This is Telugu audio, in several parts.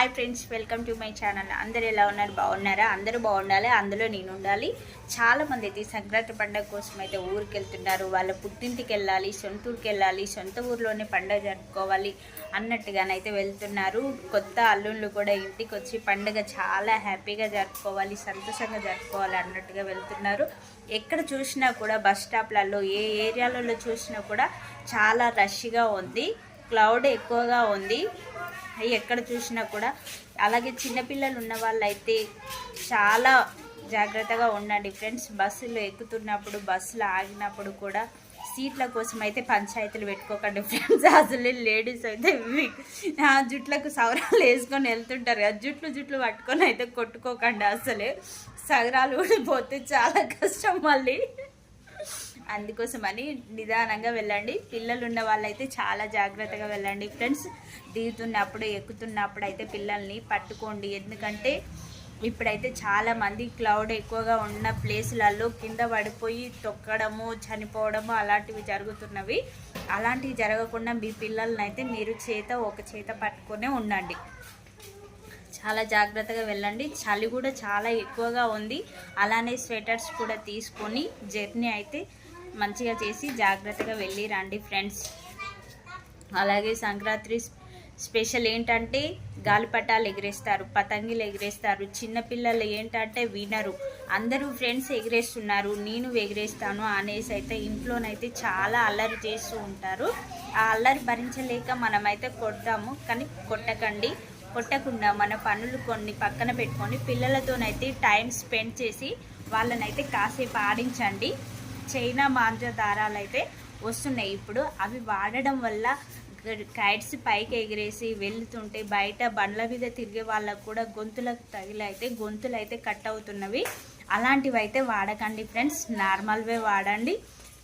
Hi friends welcome to my channel అందరు ఎలా ఉన్నారు? బాగున్నారా? అందరూ బాగుండాలి అందులో నేను ఉండాలి. చాలామంది అయితే సంక్రాంతి పండుగ కోసం అయితే ఊరికి వెళ్తున్నారు. వాళ్ళ పుట్టింటికి వెళ్ళాలి సొంత ఊరికి వెళ్ళాలి సొంత ఊర్లోనే పండుగ జరుపుకోవాలి అన్నట్టుగానైతే వెళ్తున్నారు. కొత్త అల్లుళ్ళు కూడా ఇంటికి వచ్చి పండుగ చాలా హ్యాపీగా జరుపుకోవాలి సంతోషంగా జరుపుకోవాలి అన్నట్టుగా వెళ్తున్నారు. ఎక్కడ చూసినా కూడా బస్ స్టాప్లలో ఏ ఏరియాలలో చూసినా కూడా చాలా రష్గా ఉంది. క్లౌడ్ ఎక్కువగా ఉంది. ఎక్కడ చూసినా కూడా. అలాగే చిన్నపిల్లలు ఉన్న వాళ్ళైతే చాలా జాగ్రత్తగా ఉండండి ఫ్రెండ్స్. బస్సులు ఎక్కుతున్నప్పుడు బస్సులో ఆగినప్పుడు కూడా సీట్ల కోసం అయితే పంచాయతీలు పెట్టుకోకండి ఫ్రెండ్స్. అసలు లేడీస్ అయితే ఆ జుట్లకు సవరాలు వేసుకొని వెళ్తుంటారు కదా. జుట్లు జుట్లు పట్టుకొని అయితే కొట్టుకోకండి అసలే. సగరాలు ఊడిపోతే చాలా కష్టం మళ్ళీ. అందుకోసమని నిదానంగా వెళ్ళండి. పిల్లలు ఉన్న వాళ్ళైతే చాలా జాగ్రత్తగా వెళ్ళండి ఫ్రెండ్స్. దిగుతున్నప్పుడు ఎక్కుతున్నప్పుడు అయితే పిల్లల్ని పట్టుకోండి. ఎందుకంటే ఇప్పుడైతే చాలామంది క్లౌడ్ ఎక్కువగా ఉన్న ప్లేసులలో కింద పడిపోయి తొక్కడము చనిపోవడము అలాంటివి జరుగుతున్నవి. అలాంటివి జరగకుండా మీ పిల్లల్ని అయితే మీరు చేత ఒక చేత పట్టుకునే ఉండండి. చాలా జాగ్రత్తగా వెళ్ళండి. చలి కూడా చాలా ఎక్కువగా ఉంది. అలానే స్వెటర్స్ కూడా తీసుకొని జర్నీ అయితే మంచిగా చేసి జాగ్రత్తగా వెళ్ళి రండి ఫ్రెండ్స్. అలాగే సంక్రాంతి స్పెషల్ ఏంటంటే గాలిపటాలు ఎగిరేస్తారు పతంగిలు ఎగిరేస్తారు. చిన్నపిల్లలు ఏంటంటే వినరు. అందరూ ఫ్రెండ్స్ ఎగిరేస్తున్నారు నేను ఎగిరేస్తాను అనేసి అయితే ఇంట్లోనైతే చాలా అల్లరి చేస్తూ ఉంటారు. ఆ అల్లరి భరించలేక మనమైతే కొడతాము కానీ కొట్టకండి. కొట్టకుండా మన పనులు కొన్ని పక్కన పెట్టుకొని పిల్లలతోనైతే టైం స్పెండ్ చేసి వాళ్ళనైతే కాసేపు ఆడించండి. చైనా మాంజ దారాలు అయితే వస్తున్నాయి. ఇప్పుడు అవి వాడడం వల్ల కైట్స్ పైకి ఎగిరేసి వెళ్తుంటే బయట బండ్ల మీద తిరిగే వాళ్ళకు కూడా గొంతులకు తగిలైతే గొంతులు అయితే కట్ అవుతున్నవి. అలాంటివి అయితే వాడకండి ఫ్రెండ్స్. నార్మల్వే వాడండి.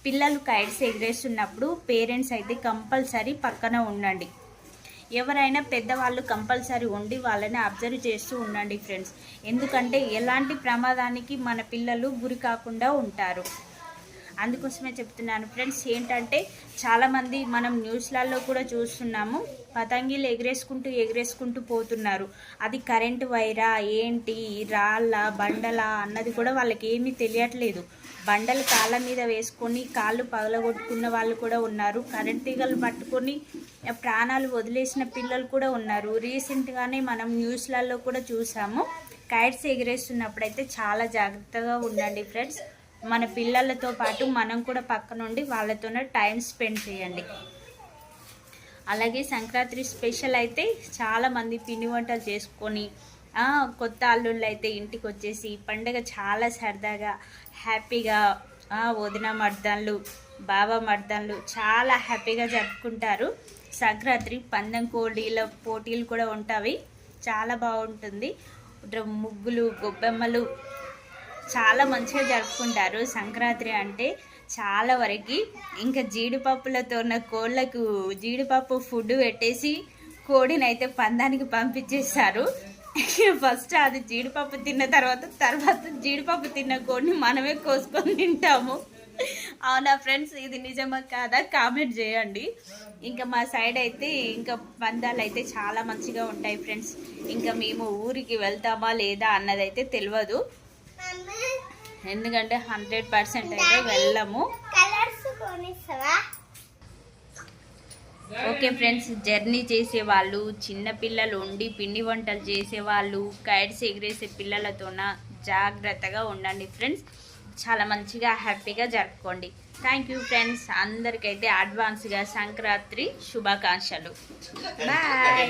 పిల్లలు కైట్స్ ఎగిరేస్తున్నప్పుడు పేరెంట్స్ అయితే కంపల్సరీ పక్కన ఉండండి. ఎవరైనా పెద్దవాళ్ళు కంపల్సరీ ఉండి వాళ్ళని అబ్జర్వ్ చేస్తూ ఉండండి ఫ్రెండ్స్. ఎందుకంటే ఎలాంటి ప్రమాదానికి మన పిల్లలు గురి కాకుండా ఉంటారు. అందుకోసమే చెప్తున్నాను. ఫ్రెండ్స్ ఏంటంటే చాలామంది మనం న్యూస్లలో కూడా చూస్తున్నాము పతంగిలు ఎగరేసుకుంటూ ఎగరేసుకుంటూ పోతున్నారు. అది కరెంటు వైరా ఏంటి రాళ్ళ బండల అన్నది కూడా వాళ్ళకి ఏమీ తెలియట్లేదు. బండలు కాళ్ళ మీద వేసుకొని కాళ్ళు పగలగొట్టుకున్న వాళ్ళు కూడా ఉన్నారు. కరెంట్ తీగలు పట్టుకొని ప్రాణాలు వదిలేసిన పిల్లలు కూడా ఉన్నారు. రీసెంట్గానే మనం న్యూస్లలో కూడా చూసాము కైట్స్ ఎగిరేస్తున్నప్పుడైతే చాలా జాగ్రత్తగా ఉండండి ఫ్రెండ్స్. మన పిల్లలతో పాటు మనం కూడా పక్క నుండి వాళ్ళతోనే టైం స్పెండ్ చేయండి. అలాగే సంక్రాంతి స్పెషల్ అయితే చాలామంది పిండి వంటలు చేసుకొని కొత్త అల్లుళ్ళు అయితే ఇంటికి వచ్చేసి పండగ చాలా సరదాగా హ్యాపీగా వదిన మర్దాలు బాబా మర్దాలు చాలా హ్యాపీగా జరుపుకుంటారు. సంక్రాంతి పందెం కోడీల పోటీలు కూడా ఉంటాయి. చాలా బాగుంటుంది. ముగ్గులు గొబ్బెమ్మలు చాలా మంచిగా జరుపుకుంటారు. సంక్రాంతి అంటే చాలా వరకు ఇంకా జీడిపప్పులతో ఉన్న కోళ్ళకు జీడిపప్పు ఫుడ్ పెట్టేసి కోడిని అయితే పందానికి పంపించేస్తారు ఫస్ట్ అది జీడిపప్పు తిన్న తర్వాత తర్వాత జీడిపప్పు తిన్న కోడిని మనమే కోసుకొని తింటాము. అవునా ఫ్రెండ్స్? ఇది నిజమా కాదా? కామెంట్ చేయండి. ఇంకా మా సైడ్ అయితే ఇంకా పందాలు అయితే చాలా మంచిగా ఉంటాయి ఫ్రెండ్స్. ఇంకా మేము ఊరికి వెళ్తామా లేదా అన్నదైతే తెలియదు. ఎందుకంటే హండ్రెడ్ పర్సెంట్ అయితే వెళ్ళము. ఓకే ఫ్రెండ్స్ జర్నీ చేసేవాళ్ళు చిన్నపిల్లలు ఉండి పిండి వంటలు చేసేవాళ్ళు కైడ్స్ ఎగిరేసే పిల్లలతోన జాగ్రత్తగా ఉండండి ఫ్రెండ్స్. చాలా మంచిగా హ్యాపీగా జరుపుకోండి. థ్యాంక్ యూ ఫ్రెండ్స్ అందరికైతే అడ్వాన్స్గా సంక్రాంతి శుభాకాంక్షలు. బాయ్